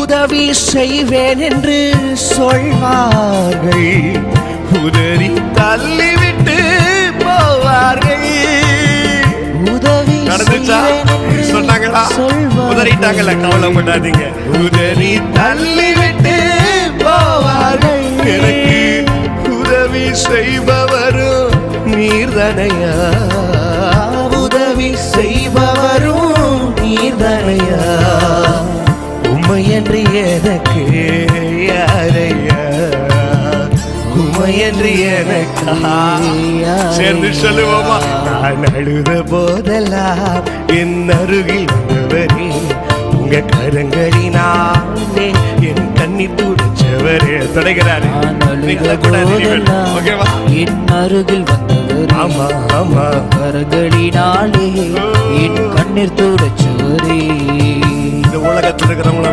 உதவி செய்வேன் என்று சொல்வார்கள். உதறி தள்ளிவிட்டு போவார்கள். உதவி சொன்னாங்களா. உதறிட்டாங்கல்ல கவலைப்படாதீங்க உதறி தள்ளிவிட்டு போவார்கள். எனக்கு உதவி செய்பவரும் நீர்தனையா? உண்மை என்று எனக்கு யாரையா? உண்மை என்று எனக்கு சேர்ந்து சொல்லுவோமா? நான் அழுத போதெல்லாம் என் அருகில் வந்தவரே உங்க கரங்களினாலே என் கண்ணீர் துடிச்சவரே. தொடங்கிறாரு என் அருகில் வந்தவர். ஆமா ஆமா. கரங்களினாலே என் கண்ணீர் துடைச்சவரே. இந்த உலகத்தில் இருக்கிறவங்கள